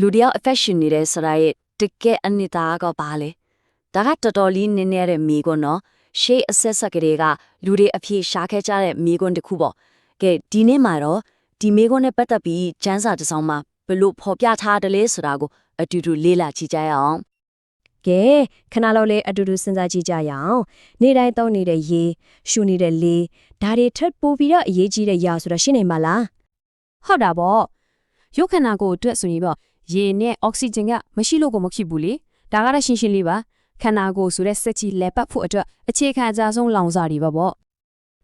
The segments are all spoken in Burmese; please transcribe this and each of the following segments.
လူတယောက် affection နေတယ်ဆိုတာရဲ့တကယ်အနှစ်သာရကပါလေဒါကတော်တော်လေးနည်းနည်းတဲ့မိကွန်းနော်ရှေးအဆက်ဆက်ကလေးကလူတွေအပြေရှားခဲ့ကြတဲ့မိကွန်းတစ်ခုပေါ့ကဲဒီနေ့မှာတော့ဒီမိကွန်းနဲ့ပတ်သက်ပြီးကျန်းစာတစ်စောင်းမှာဘယ်လို့ဖော်ပြထားတယ်လဲဆိုတာကိုအတူတူလေ့လာကြည့်ကြရအောင်ကဲခဏလောက်လေးအတူတူစဉ်းစားကြည့်ကြရအောင်နေ့တိုင်းသုံးနေတဲ့ရေရှူနေတဲ့လေဒါတွေထပ်ပို့ပြီးတော့အရေးကြီးတဲ့ရာဆိုတာရှင်းနေမှာလားဟုတ်တာပေါ့ရုပ်ခန္ဓာကိုယ်အတွက်ဆိုရင်ပေါ့ ရေနဲ့အောက်ဆီဂျင်ကမရှိလို့ကိုမဖြစ်ဘူးလေဒါကတော့ရှင်းရှင်းလေးပါခန္ဓာကိုယ်ဆိုတဲ့စက်ကြီးလဲပတ်ဖို့အတွက်အခြေခံအကြဆုံးလောင်စာတွေပါပေါ့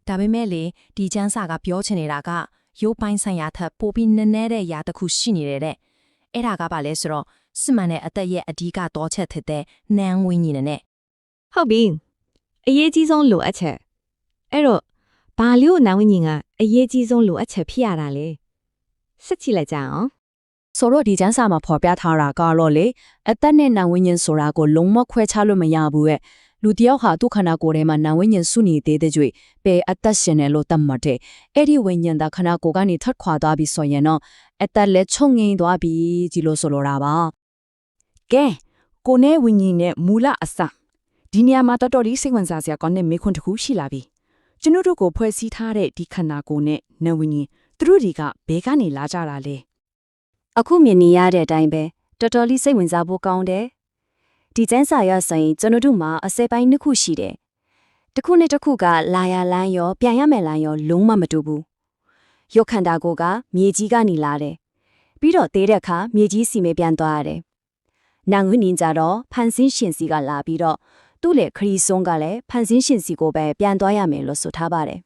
ဒါပေမဲ့လေဒီကျန်းစာကပြောချင်နေတာကရုပ်ပိုင်းဆိုင်ရာထက်ပိုပြီးနည်းနည်းတဲ့ຢာတစ်ခုရှိနေတဲ့တဲ့အဲ့ဒါကပါလဲဆိုတော့စစ်မှန်တဲ့အသက်ရဲ့အဓိကတော့ချက်ဖြစ်တဲ့နန်းဝင်းကြီးနဲ့ဟုတ်ပြီအရေးကြီးဆုံးလိုအပ်ချက်အဲ့တော့ဘာလို့နောင်ဝင်းကြီးကအရေးကြီးဆုံးလိုအပ်ချက်ဖြစ်ရတာလဲစစ်ကြည့်လိုက်ကြအောင် ဆိုတော့ဒီကျန်းစာမှာဖော်ပြထားတာကတော့လေအသက်နဲ့နာဝိညာဉ်ဆိုတာကိုလုံးဝခွဲခြားလို့မရဘူးရဲ့လူတယောက်ဟာသူ့ခန္ဓာကိုယ်ထဲမှာနာဝိညာဉ်စုနေသေးတဲ့ကြွေပဲအသက်ရှင်တယ်လို့သတ်မှတ်တယ်အဲ့ဒီဝိညာဉ်သာခန္ဓာကိုယ်ကနေထွက်ခွာသွားပြီဆိုရင်တော့အသက်လည်းချုပ်ငိမ့်သွားပြီကြီးလို့ဆိုလိုတာပါကဲကိုနဲ့ဝิญဉ်နဲ့မူလအစဒီနေရာမှာတော်တော်လေးစိတ်ဝင်စားစရာကောင်းတဲ့မေခွန်းတစ်ခုရှိလာပြီကျွန်တို့တို့ကိုဖွဲ့စည်းထားတဲ့ဒီခန္ဓာကိုယ်နဲ့နဝิญဉ်သူတို့တွေကဘဲကနေလာကြတာလဲ အခုမြင်နေရတဲ့အတိုင်းပဲတော်တော်လေးစိတ်ဝင်စားဖို့ကောင်းတယ်ဒီကျန်းစာရဆိုရင်ကျွန်တော်တို့မှာအစဲပိုင်းနှစ်ခုရှိတယ်တစ်ခုနဲ့တစ်ခုကလာရလန်းရောပြန်ရမယ်လန်းရောလုံးဝမတူဘူးရုပ်ခန္ဓာကိုယ်ကမြေကြီးကနေလာတယ်ပြီးတော့သေးတဲ့အခါမြေကြီးစီမဲပြန်သွားရတယ်နန်ဝင်းနင်ကြတော့ဖန်ဆင်းရှင်စီကလာပြီးတော့သူ့လေခရီးဆုံးကလည်းဖန်ဆင်းရှင်စီကိုပဲပြန်သွားရမယ်လို့ဆိုထားပါတယ်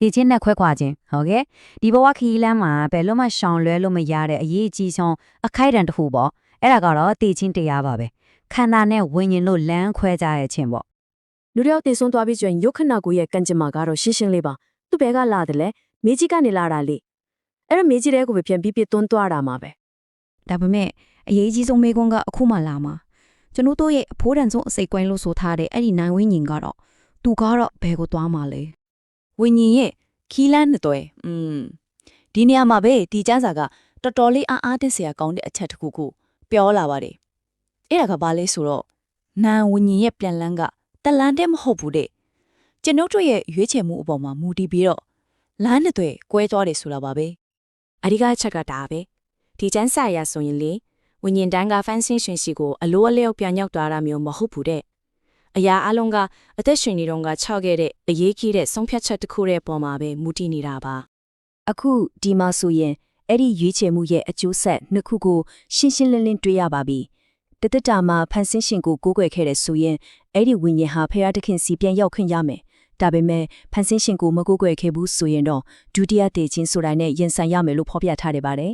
ဒီချင်းနဲ့ခွဲခွာခြင်းဟုတ်ကဲ့ဒီဘဝခရီးလမ်းမှာဘယ်လို့မှရှောင်လွဲလို့မရတဲ့အရေးအကြီးဆုံးအခိုက်အတန့်တစ်ခုပေါ့အဲ့ဒါကတော့တည်ချင်းတရားပါပဲခန္ဓာနဲ့ဝิญဉ်လို့လမ်းခွဲကြရခြင်းပေါ့လူတယောက်တည်ဆုံးသွားပြီးဆိုရင်ရုပ်ခန္ဓာကိုယ်ရဲ့ကံကြမ္မာကတော့ရှင်းရှင်းလေးပါသူ့ဘဲကလာတယ်လေမြေကြီးကနေလာတာလေအဲ့တော့မြေကြီးတဲကိုပဲပြန်ပြီးပြသွန်းသွားတာမှာပဲဒါပေမဲ့အရေးကြီးဆုံးမေကွန်းကအခုမှလာမှာကျွန်တော်တို့ရဲ့အဖိုးတန်ဆုံးအစိတ်ကွင်းလို့ဆိုထားတဲ့အဲ့ဒီနိုင်ဝင်းကြီးကတော့သူကတော့ဘယ်ကိုသွားမှာလဲ ဝิญဉ်ရဲ့ခီးလန်းနှစ်သွဲอืมဒီနေရာမှာပဲဒီကျန်းစာကတော်တော်လေးအားအားတက်စရာကောင်းတဲ့အချက်တစ်ခုကိုပြောလာပါတယ်အဲ့ဒါကဘာလဲဆိုတော့နာဝิญဉ်ရဲ့ပြန်လန်းကတလန်းတဲ့မဟုတ်ဘူးတဲ့ကျွန်ုပ်တို့ရဲ့ရွေးချယ်မှုအပေါ်မှာမူတည်ပြီးတော့လမ်းနှစ်သွဲကွဲသွားတယ်ဆိုတာပါပဲ အဓိကအချက်ကဒါပဲဒီကျန်းစာရဆိုရင်လေဝิญဉ်တန်းကဖန်ဆင်းရှင်စီကိုအလိုအလျောက်ပြန်ရောက်သွားတာမျိုးမဟုတ်ဘူးတဲ့ အရာအလုံးကအသက်ရှင်နေတော့ကခြောက်ခဲ့တဲ့အရေးကြီးတဲ့ဆုံးဖြတ်ချက်တစ်ခုရဲ့ပုံမှာပဲမူတည်နေတာပါအခုဒီမှာဆိုရင်အဲ့ဒီရွေးချယ်မှုရဲ့အကျိုးဆက်နှစ်ခုကိုရှင်းရှင်းလင်းလင်းတွေ့ရပါပြီတသက်တာမှာဖန်ဆင်းရှင်ကိုကိုးကွယ်ခဲ့တဲ့ဆိုရင်အဲ့ဒီဝိညာဉ်ဟာဖရာသခင်စီပြန်ရောက်ခွင့်ရမယ်ဒါပေမဲ့ဖန်ဆင်းရှင်ကိုမကိုးကွယ်ခဲ့ဘူးဆိုရင်တော့ဒုတိယတည်ခြင်းဆိုတာနဲ့ရင်ဆိုင်ရမယ်လို့ဖော်ပြထားတယ်ပါတယ်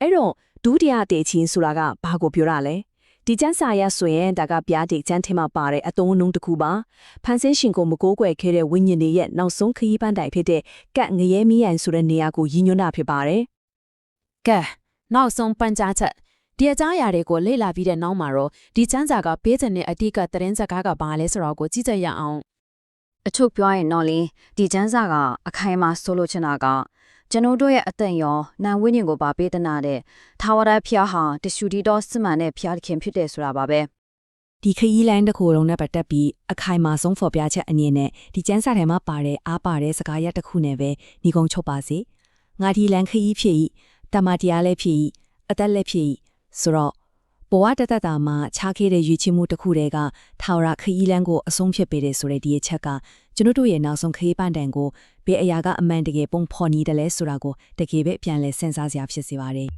အဲ့တော့ဒုတိယတည်ချင်းဆိုတာကဘာကိုပြောတာလဲ ဒီကျန်းစာရဆိုရင်ဒါကပြားတိကျန်းထဲမှာပါတဲ့အသုံးအနှုန်းတစ်ခုပါဖန်ဆင်းရှင်ကိုမကိုးကွယ်ခဲ့တဲ့ဝိညာဉ်တွေရဲ့နောက်ဆုံးခရီးပန်းတိုင်ဖြစ်တဲ့ကတ်ငရဲမီးရန်ဆိုတဲ့နေရာကိုရည်ညွှန်းတာဖြစ်ပါတယ်ကဲနောက်ဆုံးပန်ကြားချက်ဒီအကြားအရာတွေကိုလေ့လာပြီးတဲ့နောက်မှာတော့ဒီကျမ်းစာကပေးတဲ့နဲ့အတိတ်ကသတင်းစကားကဘာလဲဆိုတော့ကိုကြည့်ကြရအောင်အချုပ်ပြောရင်တော့လေဒီကျန်းစာကအခိုင်အမာဆိုလိုချင်တာက ကျွန်တော်တို့ရဲ့အသက်ရောနာဝိညာဉ်ကိုပါပေးသနာတဲ့ထာဝရဖျားဟာတ िश ူတီတော်စစ်မှန်တဲ့ဖျားသခင်ဖြစ်တယ်ဆိုတာပါပဲဒီခရီးလိုင်းတစ်ခုလုံးနဲ့ပတ်သက်ပြီးအခိုင်အမာဆုံးဖော်ပြချက်အနေနဲ့ဒီကျန်းစာထဲမှာပါတဲ့အားပါတဲ့စကားရပ်တစ်ခုနဲ့ပဲညီကုန်းချုပ်ပါစေငါဒီလန်ခရီးဖြစ်ဤတမတရားလည်းဖြစ်ဤအသက်လည်းဖြစ်ဤဆိုတော့ဘဝတသက်တာမှာခြားခဲ့တဲ့ရွေးချယ်မှုတစ်ခုတည်းကထာဝရခရီးလန်းကိုအဆုံးဖြတ်ပေးတယ်ဆိုတဲ့ဒီအချက်က ကျွန်တော်တို့ရဲ့နောက်ဆုံးခရီးပန်းတန်ကိုဘယ်အရာကအမှန်တကယ်ပုံဖော်နေတယ်လဲဆိုတာကိုတကယ်ပဲပြန်လဲစဉ်းစားစရာဖြစ်စေပါတယ်